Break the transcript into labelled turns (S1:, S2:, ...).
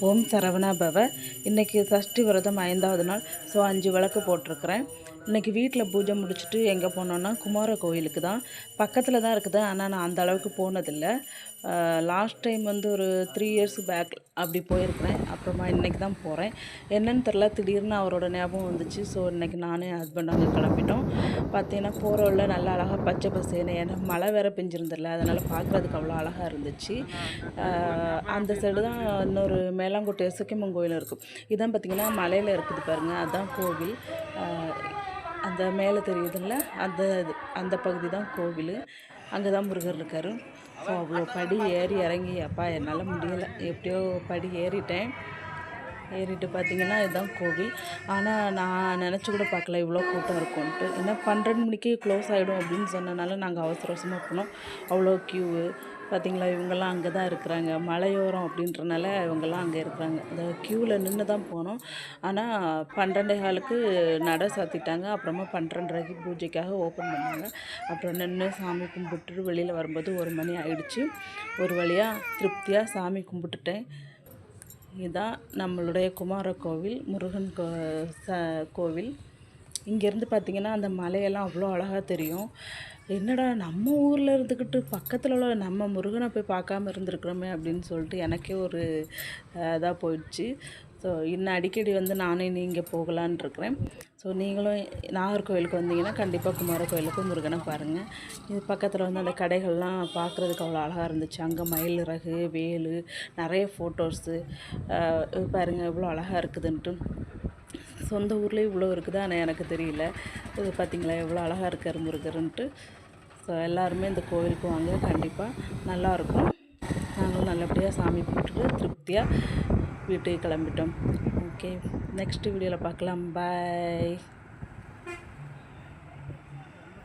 S1: ஓம் சரவணா பவ. இன்றைக்கி சஷ்டி விரதம் ஐந்தாவது நாள். ஸோ அஞ்சு விளக்கு போட்டிருக்கிறேன். இன்றைக்கி வீட்டில் பூஜை முடிச்சுட்டு எங்கே போனோன்னா குமார கோயிலுக்கு தான். பக்கத்தில் தான் இருக்குது. ஆனால் நான் அந்த அளவுக்கு போனதில்லை. லாஸ்ட் டைம் வந்து ஒரு த்ரீ இயர்ஸ் பேக் அப்படி போயிருக்கிறேன். அப்புறமா இன்றைக்கி தான் போகிறேன் என்னன்னு தெரில திடீர்னு அவரோட ஞாபகம் வந்துச்சு. ஸோ இன்றைக்கி நானே ஹஸ்பண்ட் அங்கே கிளம்பிட்டோம். பார்த்தீங்கன்னா போகிற உள்ள நல்லா அழகாக பச்சை பசேன்னு. ஏன்னா மழை வேற பெஞ்சிருந்தில்ல அதனால் பார்க்குறதுக்கு அவ்வளோ அழகாக இருந்துச்சு. அந்த சைடு தான் இன்னொரு மேலாங்கோட்டை எசுக்கிமன் கோயில் இருக்கும் இதான் பார்த்திங்கன்னா மலையில் இருக்குது பாருங்கள் அதுதான் கோவில். அந்த மேலே தெரியுதுல்ல அந்த இது அந்த பகுதி தான் கோவில். அங்கே தான் முருகர் இருக்கார். ஸோ அவ்வளோ படி ஏறி இறங்கி அப்பா என்னால் முடியலை. எப்படியோ படி ஏறிட்டேன். ஏறிட்டு பார்த்தீங்கன்னா இதுதான் கோவில். ஆனால் நான் நினச்சி கூட பார்க்கல. இவ்வளோ கூட்டம் இருக்கும்ன்ட்டு. ஏன்னா பன்னெண்டு மணிக்கே க்ளோஸ் ஆகிடும் அப்படின்னு சொன்னனால நாங்கள் அவசர அவசரமாக போனோம். அவ்வளோ க்யூவு பார்த்தீங்களா இவங்கெல்லாம் அங்கே தான் இருக்கிறாங்க. மலையோரம் அப்படின்றனால இவங்கெல்லாம் அங்கே இருக்கிறாங்க. அந்த க்யூவில் நின்று தான் போனோம். ஆனால் பன்னெண்டே காலுக்கு நடை சாத்திட்டாங்க. அப்புறமா பன்னெண்டரைக்கு பூஜைக்காக ஓப்பன் பண்ணாங்க. அப்புறம் நின்று சாமி கும்பிட்டு வெளியில் வரும்போது ஒரு மணி ஆயிடுச்சு. ஒரு வழியாக திருப்தியாக சாமி கும்பிட்டுட்டேன். இதுதான் நம்மளுடைய குமார கோவில் முருகன் கோ ச கோவில். இங்கேருந்து பார்த்திங்கன்னா அந்த மலையெல்லாம் அவ்வளோ அழகாக தெரியும். என்னடா நம்ம ஊரில் இருந்துக்கிட்டு பக்கத்தில் உள்ள நம்ம முருகனை போய் பார்க்காம இருந்திருக்கிறோமே அப்படின்னு சொல்லிட்டு எனக்கே ஒரு இதாக போயிடுச்சு. ஸோ இன்னும் அடிக்கடி வந்து நானே நீங்கள் போகலான் இருக்கிறேன். ஸோ நீங்களும் நாகர்கோவிலுக்கு வந்தீங்கன்னா கண்டிப்பாக குமார கோயிலுக்கு முருகனை பாருங்கள் இது பக்கத்தில் வந்து அந்த கடைகள்லாம் பார்க்குறதுக்கு அவ்வளோ அழகாக இருந்துச்சு. அங்கே மயில் இறகு வேலு நிறைய ஃபோட்டோஸு பாருங்கள் எவ்வளோ அழகாக இருக்குதுன்ட்டு. சொந்த ஊர்லேயே இவ்வளோ இருக்குது ஆனால் எனக்கு தெரியல. இது பார்த்தீங்களா எவ்வளோ அழகாக இருக்கார் முருகருன்ட்டு. ஸோ எல்லாருமே இந்த கோவிலுக்கு வாங்க கண்டிப்பாக நல்லாயிருக்கும் நாங்களும் நல்லபடியாக சாமி கும்பிட்டுட்டு திருப்தியாக வீட்டுக்கு கிளம்பிட்டோம். ஓகே நெக்ஸ்ட் வீடியோவில் பார்க்கலாம். பாய்